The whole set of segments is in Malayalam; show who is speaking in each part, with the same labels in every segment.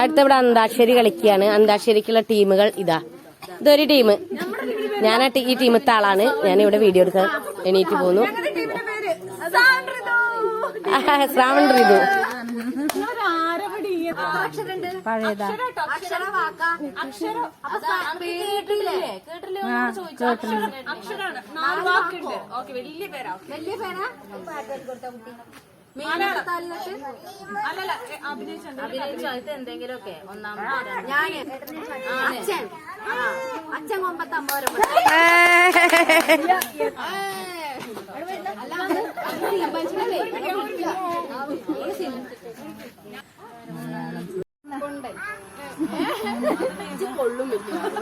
Speaker 1: അടുത്ത ഇവിടെ അന്താക്ഷരി കളിക്കുകയാണ്. അന്താക്ഷരിക്കുള്ള ടീമുകൾ ഇതാ. ഇതൊരു ടീം. ഞാൻ ആ ഈ ടീമത്തെ ആളാണ്. ഞാൻ ഇവിടെ വീഡിയോ എടുക്കാൻ എണീറ്റ് പോന്നു. ശ്രാവൺ ഋതു
Speaker 2: പഴയതാ.
Speaker 3: വലിയ പേരാ അഭിനയിച്ചു എന്തെങ്കിലുമൊക്കെ ഒന്നാമത് അച്ഛൻ. അച്ഛൻ കൊമ്പത്ത് അമ്മോരം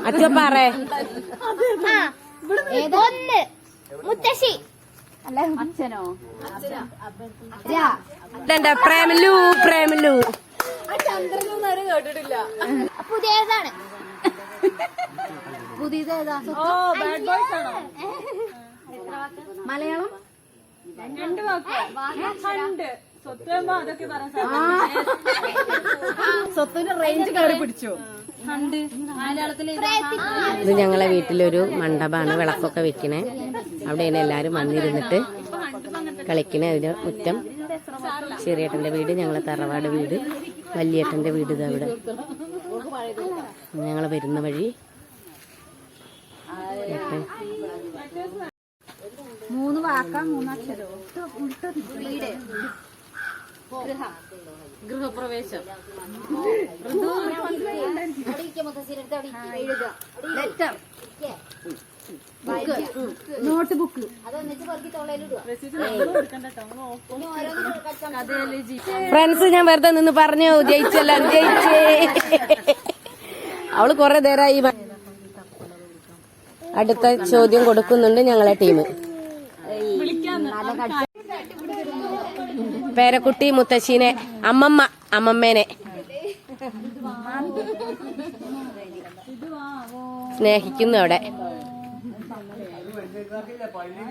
Speaker 1: അച്ഛ പറേ.
Speaker 4: ഒന്ന്. മുത്തശ്ശി.
Speaker 2: അച്ഛനോ?
Speaker 1: പ്രേമലു പ്രേമലു? കേട്ടിട്ടില്ല.
Speaker 4: പുതിയതാണ്. പുതിയതേതാ?
Speaker 2: ഓ ബാഡ് ബോയ്സ് ആണോ?
Speaker 4: മലയാളം?
Speaker 2: രണ്ട് വാക്ക്. സ്വത്തിന്റെ റേഞ്ച് കയറി പിടിച്ചു.
Speaker 1: ഇത് ഞങ്ങളെ വീട്ടിലൊരു മണ്ഡപമാണ് വിളക്കൊക്കെ വെക്കണേ. അവിടെയാണ് എല്ലാവരും വന്നിരുന്നിട്ട് കളിക്കണേ അതിന് മുറ്റം ചെറിയേട്ടന്റെ വീട് ഞങ്ങളെ തറവാട് വീട് വലിയേട്ടന്റെ വീട് ഇത് അവിടെ ഞങ്ങൾ വരുന്ന വഴി
Speaker 2: മൂന്ന് വാക്കാ മൂന്നക്ഷരോ വീട് ഗൃഹപ്രവേശം ലെറ്റർ നോട്ട് ബുക്ക്
Speaker 1: ഫ്രണ്ട്സ് ഞാൻ വെറുതെ നിന്ന് പറഞ്ഞു ജയിച്ചല്ല ജയിച്ചേ. അവൾ കൊറേ നേരമായി അടുത്ത ചോദ്യം കൊടുക്കുന്നുണ്ട് ഞങ്ങളെ ടീം. പേരക്കുട്ടി മുത്തശ്ശീനെ അമ്മമ്മ അമ്മമ്മേനെ. സ്നേഹിക്കുന്നു അവിടെ. पढ़ने